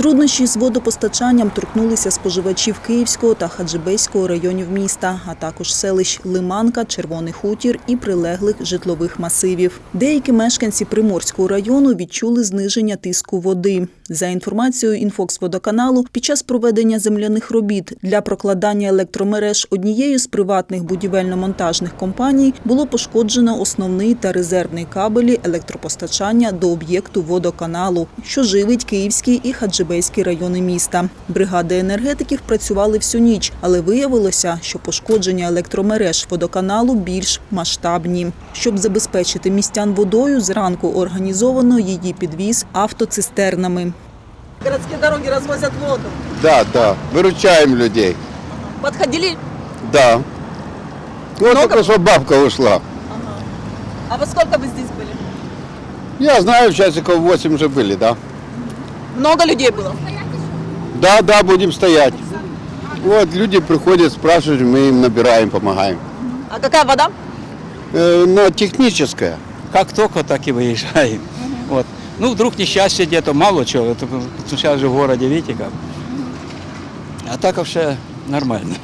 Труднощі з водопостачанням торкнулися споживачів Київського та Хаджибейського районів міста, а також селищ Лиманка, Червоний Хутір і прилеглих житлових масивів. Деякі мешканці Приморського району відчули зниження тиску води. За інформацією інфоксводоканалу, під час проведення земляних робіт для прокладання електромереж однією з приватних будівельно-монтажних компаній було пошкоджено основний та резервний кабелі електропостачання до об'єкту водоканалу, що живить Київський і Хаджибейський райони міста. Бригади енергетиків працювали всю ніч, але виявилося, що пошкодження електромереж водоканалу більш масштабні. Щоб забезпечити містян водою, зранку організовано її підвіз автоцистернами. Городские дороги развозят воду. Да, да, выручаем людей. Подходили? Да. Вот Много? только что бабка ушла. А во сколько вы здесь были? Я знаю, часиков 8 уже были, да? Много людей было? Да, да, будем стоять. Вот люди приходят, спрашивают, мы им набираем, помогаем. А какая вода? Э, но техническая. Как только, так и выезжаем. Вот. Ну, вдруг несчастье где-то, мало чего. Это сейчас же в городе, видите как. А так вообще нормально.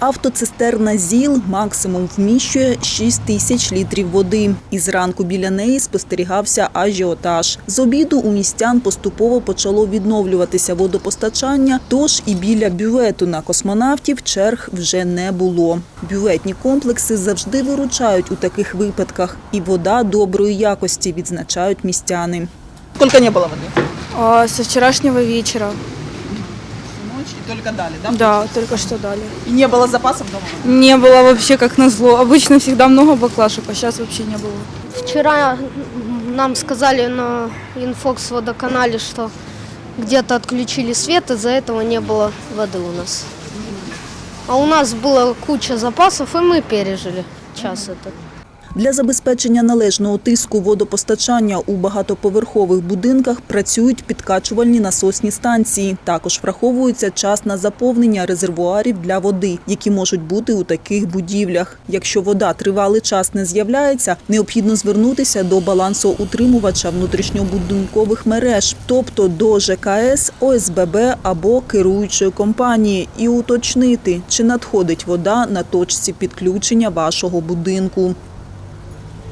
Автоцистерна ЗІЛ максимум вміщує 6 тисяч літрів води. І зранку біля неї спостерігався ажіотаж. З обіду у містян поступово почало відновлюватися водопостачання, тож і біля бювету на космонавтів черг вже не було. Бюветні комплекси завжди виручають у таких випадках, і вода доброї якості відзначають містяни. Сколько не было воды? А, со вчерашнего вечера. Ночь и только дали, да? Да, только что дали. И не было запасов дома? Не было вообще как назло. Обычно всегда много баклашек, а сейчас вообще не было. Вчера нам сказали на Инфокс водоканале, что где-то отключили свет, из-за этого не было воды у нас. А у нас была куча запасов, и мы пережили час этот. Для забезпечення належного тиску водопостачання у багатоповерхових будинках працюють підкачувальні насосні станції. Також враховується час на заповнення резервуарів для води, які можуть бути у таких будівлях. Якщо вода тривалий час не з'являється, необхідно звернутися до балансоутримувача внутрішньобудинкових мереж, тобто до ЖКС, ОСББ або керуючої компанії, і уточнити, чи надходить вода на точці підключення вашого будинку.